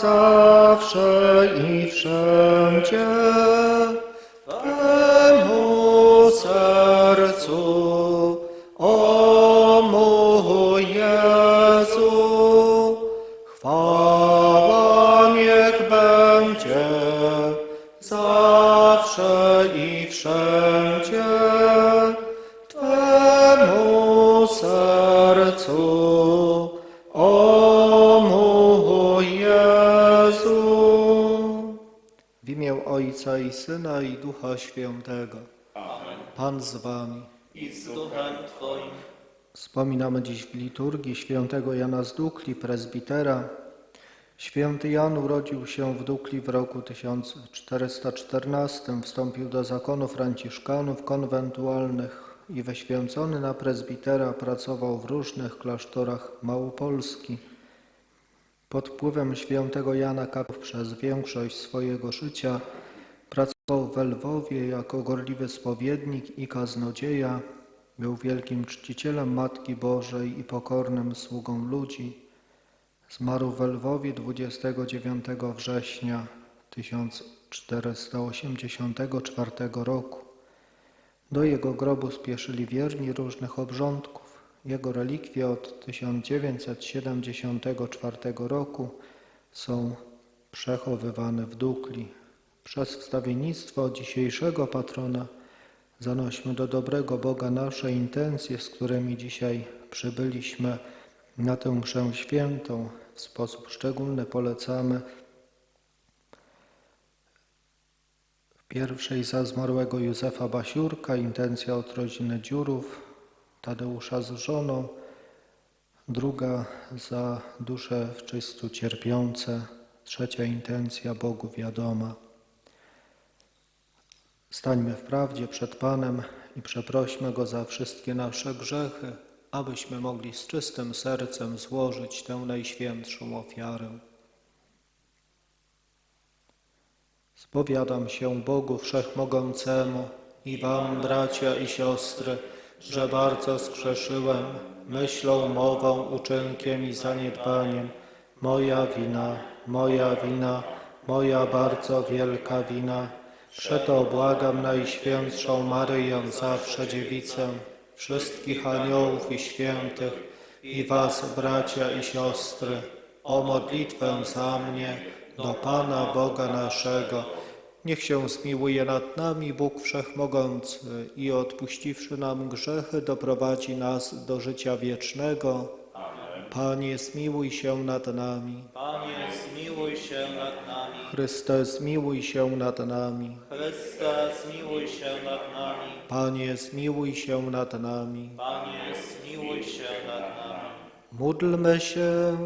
zawsze i wszędzie Ducha Świętego. Pan z Wami. i z duchem Twoim. Wspominamy dziś w liturgii świętego Jana z Dukli, prezbitera. Święty Jan urodził się w Dukli w roku 1414, wstąpił do zakonu franciszkanów konwentualnych i wyświęcony na prezbitera pracował w różnych klasztorach Małopolski. Pod wpływem świętego Jana Kapów przez większość swojego życia pracował w Lwowie jako gorliwy spowiednik i kaznodzieja. Był wielkim czcicielem Matki Bożej i pokornym sługą ludzi. Zmarł w Lwowie 29 września 1484 roku. Do jego grobu spieszyli wierni różnych obrządków. Jego relikwie od 1974 roku są przechowywane w Dukli. Przez wstawiennictwo dzisiejszego patrona zanośmy do dobrego Boga nasze intencje, z którymi dzisiaj przybyliśmy na tę mszę świętą. W sposób szczególny polecamy w pierwszej za zmarłego Józefa Basiurka, intencja od rodziny Dziurów, Tadeusza z żoną, druga za dusze w czystu cierpiące, trzecia intencja Bogu wiadoma. Stańmy w prawdzie przed Panem i przeprośmy Go za wszystkie nasze grzechy, abyśmy mogli z czystym sercem złożyć tę najświętszą ofiarę. Spowiadam się Bogu Wszechmogącemu i Wam, bracia i siostry, że bardzo zgrzeszyłem myślą, mową, uczynkiem i zaniedbaniem. Moja wina, moja wina, moja bardzo wielka wina. Przeto błagam Najświętszą Maryję, zawsze Dziewicę, wszystkich aniołów i świętych i was, bracia i siostry, o modlitwę za mnie do Pana Boga naszego. Niech się zmiłuje nad nami Bóg Wszechmogący i odpuściwszy nam grzechy, doprowadzi nas do życia wiecznego. Panie, zmiłuj się nad nami. Panie, Chryste, zmiłuj się nad nami. Chryste, zmiłuj się nad nami. Panie, zmiłuj się nad nami. Panie, zmiłuj się nad nami. Módlmy się.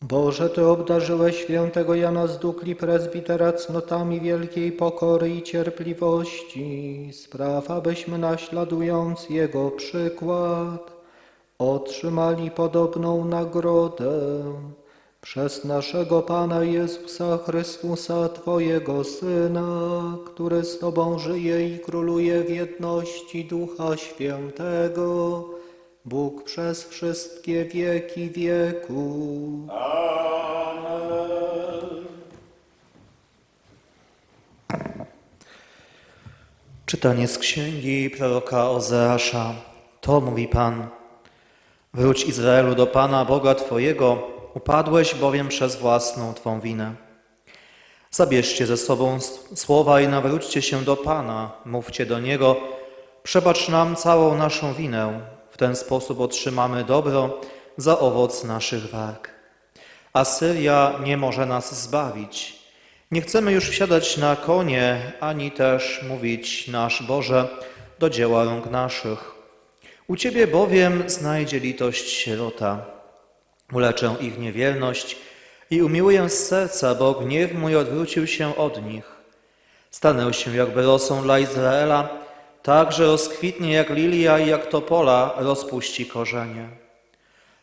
Boże, Ty obdarzyłeś świętego Jana z Dukli prezbitera cnotami wielkiej pokory i cierpliwości. Spraw, abyśmy naśladując Jego przykład, otrzymali podobną nagrodę. Przez naszego Pana Jezusa Chrystusa, Twojego Syna, który z Tobą żyje i króluje w jedności Ducha Świętego, Bóg przez wszystkie wieki wieków. Czytanie z księgi proroka Ozeasza. To mówi Pan. Wróć Izraelu do Pana, Boga Twojego, upadłeś bowiem przez własną Twą winę. Zabierzcie ze sobą słowa i nawróćcie się do Pana, mówcie do Niego, przebacz nam całą naszą winę, w ten sposób otrzymamy dobro za owoc naszych walk. Asyria nie może nas zbawić. Nie chcemy już wsiadać na konie, ani też mówić, nasz Boże, do dzieła rąk naszych. U Ciebie bowiem znajdzie litość sierota. Uleczę ich niewierność i umiłuję z serca, bo gniew mój odwrócił się od nich. Stanę się jakby rosą dla Izraela, tak, że rozkwitnie jak lilia i jak topola rozpuści korzenie.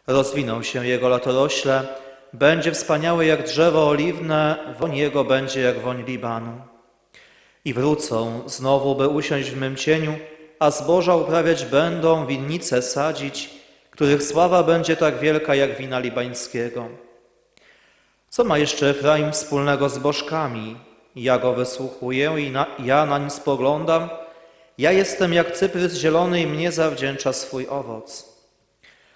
Rozwiną się jego latorośle, będzie wspaniały jak drzewo oliwne, woń jego będzie jak woń Libanu. I wrócą znowu, by usiąść w mym cieniu, a zboża uprawiać będą, winnice sadzić, których sława będzie tak wielka jak wina libańskiego. Co ma jeszcze Efraim wspólnego z bożkami? Ja go wysłuchuję i na, ja spoglądam. Ja jestem jak cyprys zielony i mnie zawdzięcza swój owoc.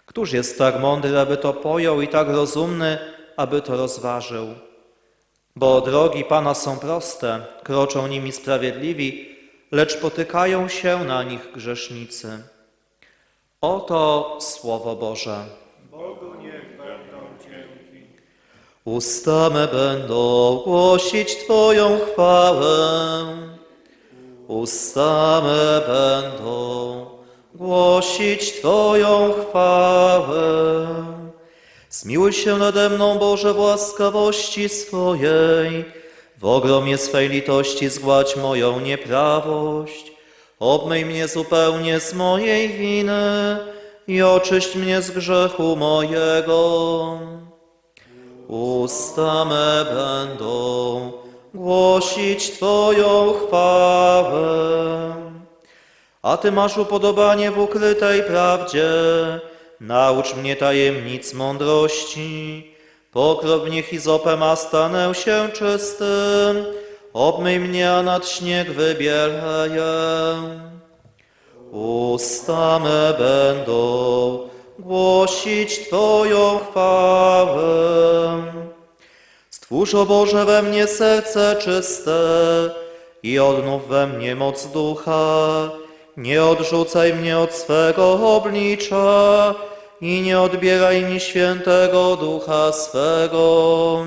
Któż jest tak mądry, aby to pojął i tak rozumny, aby to rozważył? Bo drogi Pana są proste, kroczą nimi sprawiedliwi, lecz potykają się na nich grzesznicy. Oto Słowo Boże. Bogu niech będą dzięki. Usta me będą głosić Twoją chwałę. Usta me będą głosić Twoją chwałę. Zmiłuj się nade mną, Boże, w łaskawości swojej. W ogromie swej litości zgładź moją nieprawość. Obmyj mnie zupełnie z mojej winy i oczyść mnie z grzechu mojego. Usta me będą głosić Twoją chwałę. A Ty masz upodobanie w ukrytej prawdzie. Naucz mnie tajemnic mądrości. Pokrop mnie hizopem, a stanę się czystym. Obmyj mnie, a nad śnieg wybieleję. Usta me będą głosić Twoją chwałę. Stwórz, o Boże, we mnie serce czyste i odnów we mnie moc ducha. Nie odrzucaj mnie od swego oblicza i nie odbieraj mi świętego ducha swego.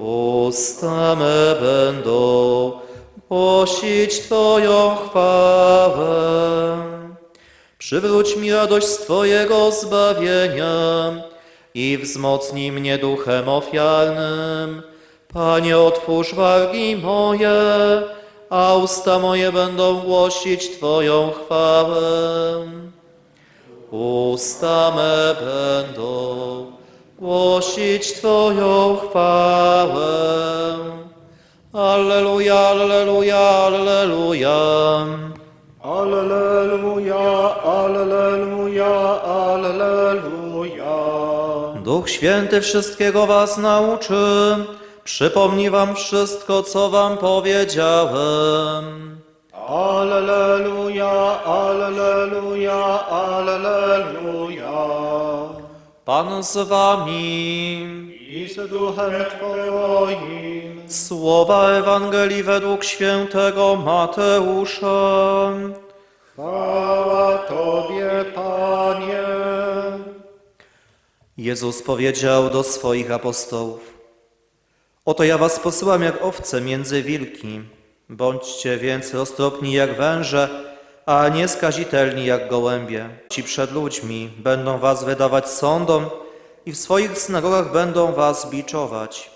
Usta me będą głosić Twoją chwałę. Przywróć mi radość Twojego zbawienia i wzmocnij mnie duchem ofiarnym. Panie, otwórz wargi moje, a usta moje będą głosić Twoją chwałę. Usta me będą głosić Twoją chwałę. Alleluja, alleluja, alleluja. Alleluja, alleluja, alleluja. Duch Święty wszystkiego was nauczy. Przypomni wam wszystko, co wam powiedziałem. Alleluja, alleluja, alleluja. Pan z wami. I z duchem Twoim. Słowa Ewangelii według świętego Mateusza. Chwała Tobie, Panie. Jezus powiedział do swoich apostołów: Oto ja was posyłam jak owce między wilki. Bądźcie więc roztropni jak węże, a nie skazitelni jak gołębie. Ci przed ludźmi będą was wydawać sądom i w swoich synagogach będą was biczować.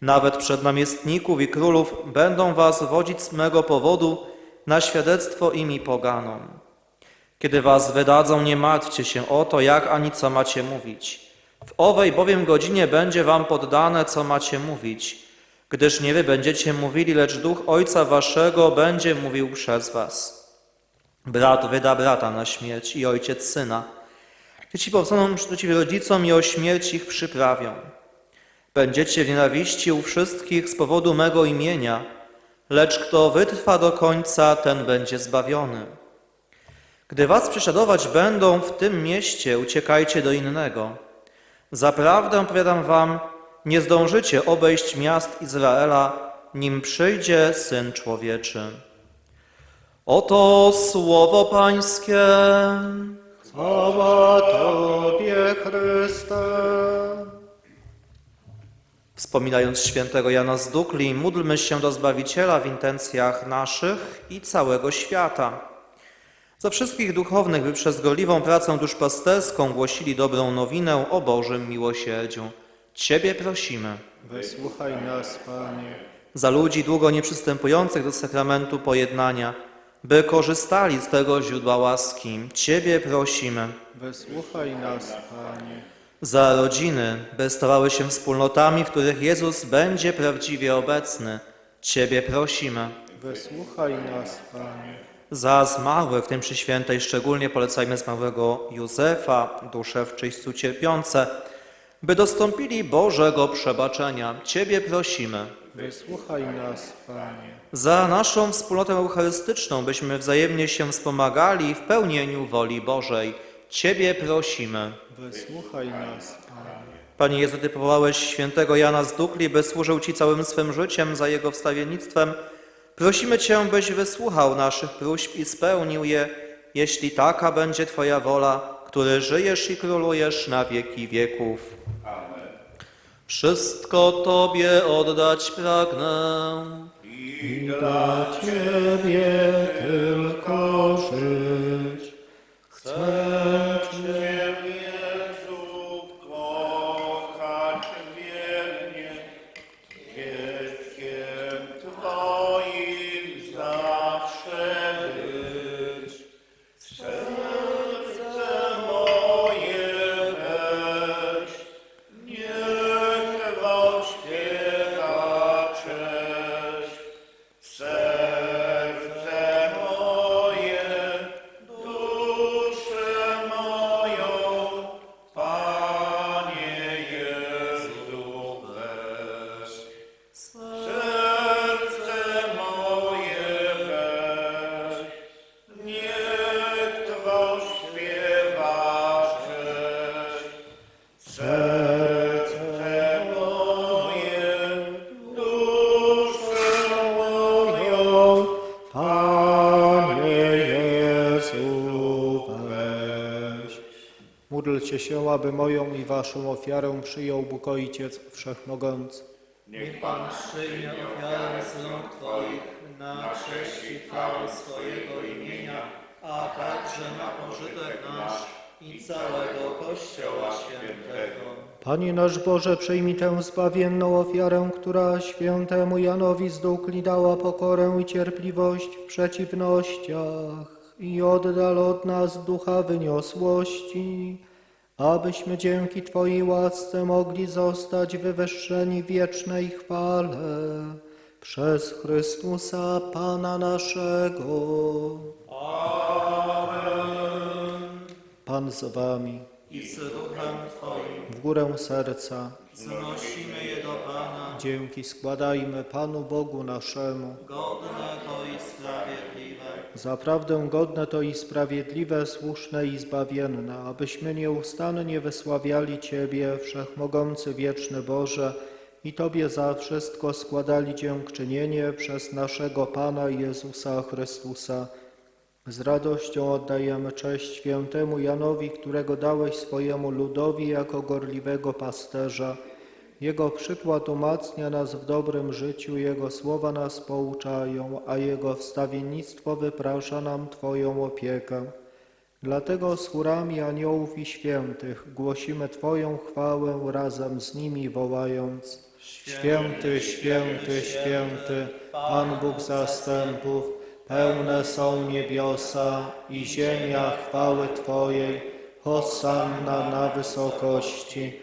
Nawet przed namiestników i królów będą was wodzić z mego powodu na świadectwo imi poganom. Kiedy was wydadzą, nie martwcie się o to, jak ani co macie mówić. W owej bowiem godzinie będzie wam poddane, co macie mówić, gdyż nie wy będziecie mówili, lecz Duch Ojca waszego będzie mówił przez was. Brat wyda brata na śmierć i ojciec syna. Dzieci powstaną przeciw rodzicom i o śmierć ich przyprawią. Będziecie w nienawiści u wszystkich z powodu mego imienia, lecz kto wytrwa do końca, ten będzie zbawiony. Gdy was prześladować będą w tym mieście, uciekajcie do innego. Zaprawdę powiadam wam, nie zdążycie obejść miast Izraela, nim przyjdzie Syn Człowieczy. Oto słowo Pańskie. Chwała Tobie, Chryste. Wspominając świętego Jana z Dukli, módlmy się do Zbawiciela w intencjach naszych i całego świata. Za wszystkich duchownych, by przez gorliwą pracę duszpasterską głosili dobrą nowinę o Bożym miłosierdziu. Ciebie prosimy. Wysłuchaj nas, Panie. Za ludzi długo nieprzystępujących do sakramentu pojednania, by korzystali z tego źródła łaski. Ciebie prosimy. Wysłuchaj nas, Panie. za rodziny, by stawały się wspólnotami, w których Jezus będzie prawdziwie obecny. Ciebie prosimy. Wysłuchaj nas, Panie. Za zmarłych, w tym przy świętej, szczególnie polecajmy zmarłego Józefa, dusze w czyśćcu cierpiące, by dostąpili Bożego przebaczenia. Ciebie prosimy. Wysłuchaj nas, Panie. Za naszą wspólnotę eucharystyczną, byśmy wzajemnie się wspomagali w pełnieniu woli Bożej. Ciebie prosimy. Wysłuchaj nas, Panie. Panie Jezu, Ty powołałeś świętego Jana z Dukli, by służył Ci całym swym życiem za jego wstawiennictwem. Prosimy Cię, byś wysłuchał naszych próśb i spełnił je, jeśli taka będzie Twoja wola, który żyjesz i królujesz na wieki wieków. Wszystko Tobie oddać pragnę. I dla Ciebie tylko żyć. Chcę Módlcie się, aby moją i waszą ofiarę przyjął Bóg Ojciec Wszechmogący. Niech Pan przyjmie ofiarę z rąk Twoich na cześć i chwałę swojego imienia, a także na pożytek nasz i całego Kościoła Świętego. Panie nasz Boże, przyjmij tę zbawienną ofiarę, która świętemu Janowi z Dukli dała pokorę i cierpliwość w przeciwnościach i oddal od nas ducha wyniosłości, abyśmy dzięki Twojej łasce mogli zostać wywyższeni w wiecznej chwale przez Chrystusa Pana naszego. Pan z Wami, I z duchem Twoim w górę serca. znosimy je do Pana, Dzięki składajmy Panu Bogu naszemu. godne to i sprawiedliwe. Zaprawdę godne to i sprawiedliwe, słuszne i zbawienne, abyśmy nieustannie wysławiali Ciebie, Wszechmogący Wieczny Boże, i Tobie za wszystko składali dziękczynienie przez naszego Pana Jezusa Chrystusa. Z radością oddajemy cześć świętemu Janowi, którego dałeś swojemu ludowi jako gorliwego pasterza. Jego przykład umacnia nas w dobrym życiu, Jego słowa nas pouczają, a Jego wstawiennictwo wyprasza nam Twoją opiekę. Dlatego z chórami aniołów i świętych głosimy Twoją chwałę razem z nimi wołając Święty, święty, święty, Pan Bóg zastępów, pełne są niebiosa i ziemia chwały Twojej, Hosanna na wysokości,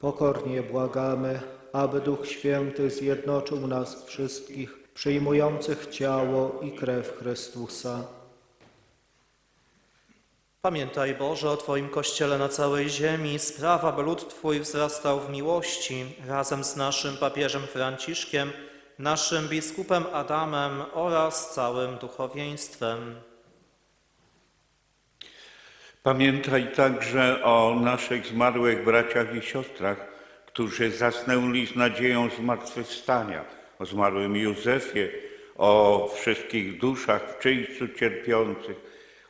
Pokornie błagamy, aby Duch Święty zjednoczył nas wszystkich, przyjmujących ciało i krew Chrystusa. Pamiętaj Boże o Twoim Kościele na całej ziemi, sprawa, by lud Twój wzrastał w miłości, razem z naszym papieżem Franciszkiem, naszym biskupem Adamem oraz całym duchowieństwem. Pamiętaj także o naszych zmarłych braciach i siostrach, którzy zasnęli z nadzieją zmartwychwstania, o zmarłym Józefie, o wszystkich duszach w czyńcu cierpiących,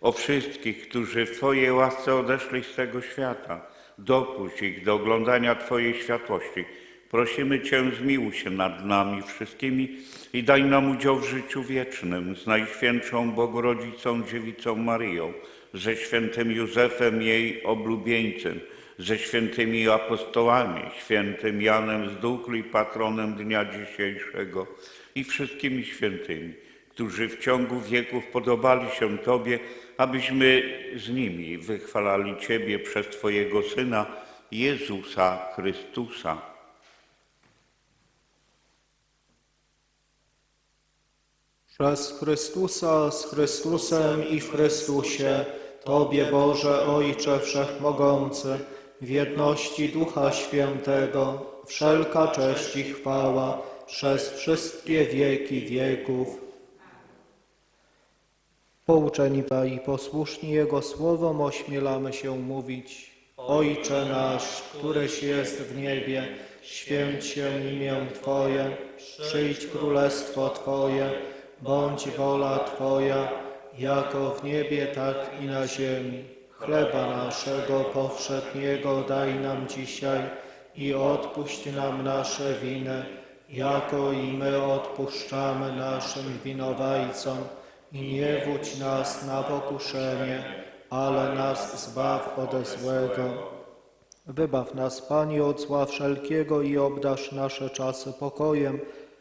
o wszystkich, którzy w Twojej łasce odeszli z tego świata. Dopuść ich do oglądania Twojej światłości. Prosimy Cię, zmiłuj się nad nami wszystkimi i daj nam udział w życiu wiecznym z Najświętszą Bogorodzicą Dziewicą Maryją, ze świętym Józefem, jej oblubieńcem, ze świętymi apostołami, świętym Janem z Dukli, patronem dnia dzisiejszego i wszystkimi świętymi, którzy w ciągu wieków podobali się Tobie, abyśmy z nimi wychwalali Ciebie przez Twojego Syna, Jezusa Chrystusa. Przez Chrystusa, z Chrystusem i w Chrystusie, Tobie Boże Ojcze Wszechmogący, w jedności Ducha Świętego, wszelka cześć i chwała przez wszystkie wieki wieków. Pouczeni i posłuszni Jego słowom ośmielamy się mówić. Ojcze nasz, któryś jest w niebie, święć się imię Twoje, przyjdź królestwo Twoje, bądź wola Twoja, jako w niebie, tak i na ziemi. Chleba naszego powszedniego daj nam dzisiaj i odpuść nam nasze winy, jako i my odpuszczamy naszym winowajcom. I nie wódź nas na pokuszenie, ale nas zbaw ode złego. Wybaw nas, Panie, od zła wszelkiego i obdasz nasze czasy pokojem.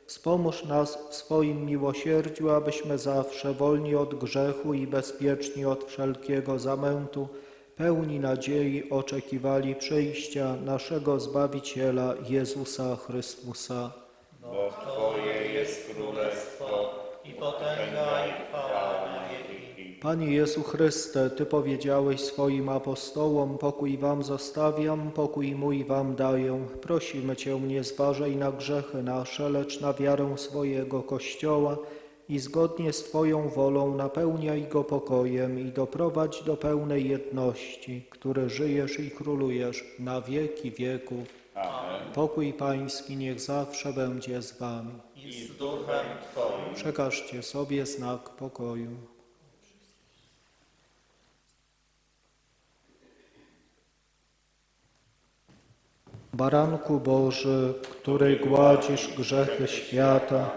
Wspomóż nas w swoim miłosierdziu, abyśmy zawsze wolni od grzechu i bezpieczni od wszelkiego zamętu, pełni nadziei oczekiwali przyjścia naszego Zbawiciela Jezusa Chrystusa. Bo Twoje jest królestwo i potęga i. Panie Jezu Chryste, Ty powiedziałeś swoim apostołom, pokój Wam zostawiam, pokój mój Wam daję. Prosimy Cię, nie zważaj na grzechy nasze, lecz na wiarę swojego Kościoła i zgodnie z Twoją wolą napełniaj go pokojem i doprowadź do pełnej jedności, który żyjesz i królujesz na wieki wieków. Pokój Pański niech zawsze będzie z Wami. I z duchem Twoim. Przekażcie sobie znak pokoju. Baranku Boży, który gładzisz grzechy świata,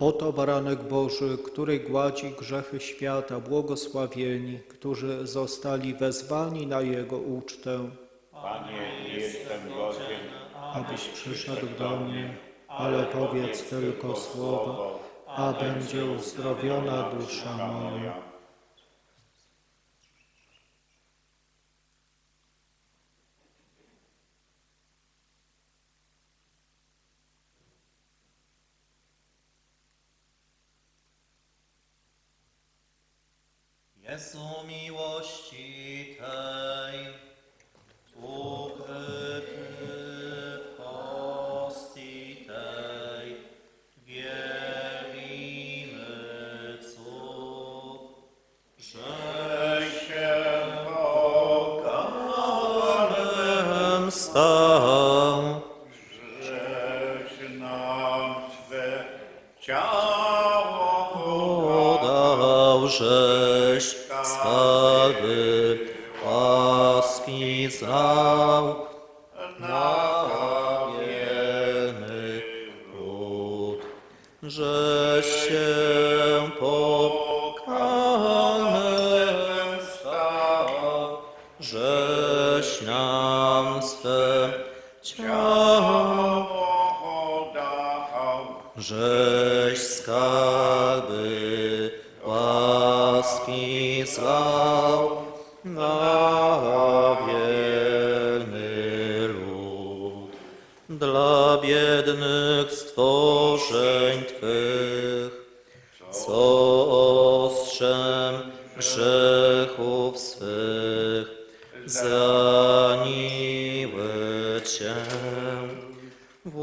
Oto baranek Boży, który gładzi grzechy świata, błogosławieni, którzy zostali wezwani na Jego ucztę. Panie, nie jestem godzien, abyś przyszedł do mnie, ale powiedz tylko słowo, a będzie uzdrowiona dusza moja. Jezu miłości tej, ukryty w hostii tej, wielimy cud, że się Panem stał. żeś nam swe ciało podał, żeś zraniły Cię w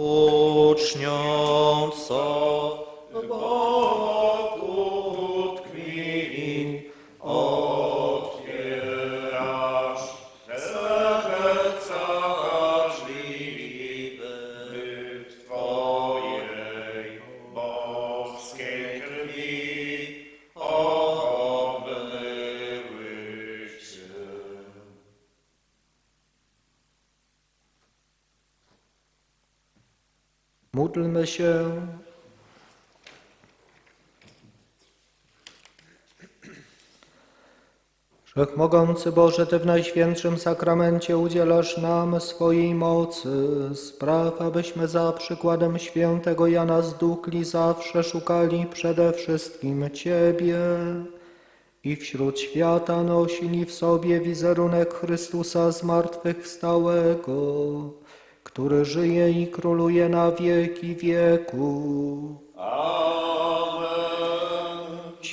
Wszechmogący Boże, Ty w Najświętszym Sakramencie udzielasz nam swojej mocy. Spraw, abyśmy za przykładem świętego Jana z Dukli zawsze szukali przede wszystkim Ciebie i wśród świata nosili w sobie wizerunek Chrystusa zmartwychwstałego, który żyje i króluje na wieki wieków.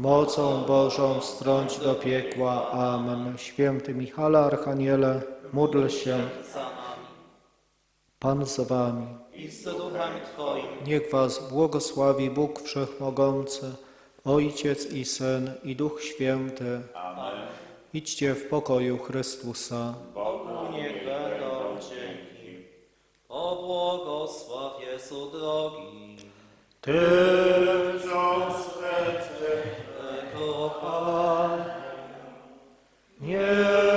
mocą Bożą strąć do piekła. Amen. Święty Michale Archaniele, módl się. za nami Pan z wami. i z duchem Twoim. Niech was błogosławi Bóg Wszechmogący, Ojciec i Syn i Duch Święty. Amen. Idźcie w pokoju Chrystusa. Bogu niech będą dzięki. O błogosław Jezu drogi, Ty, Co kocham. nie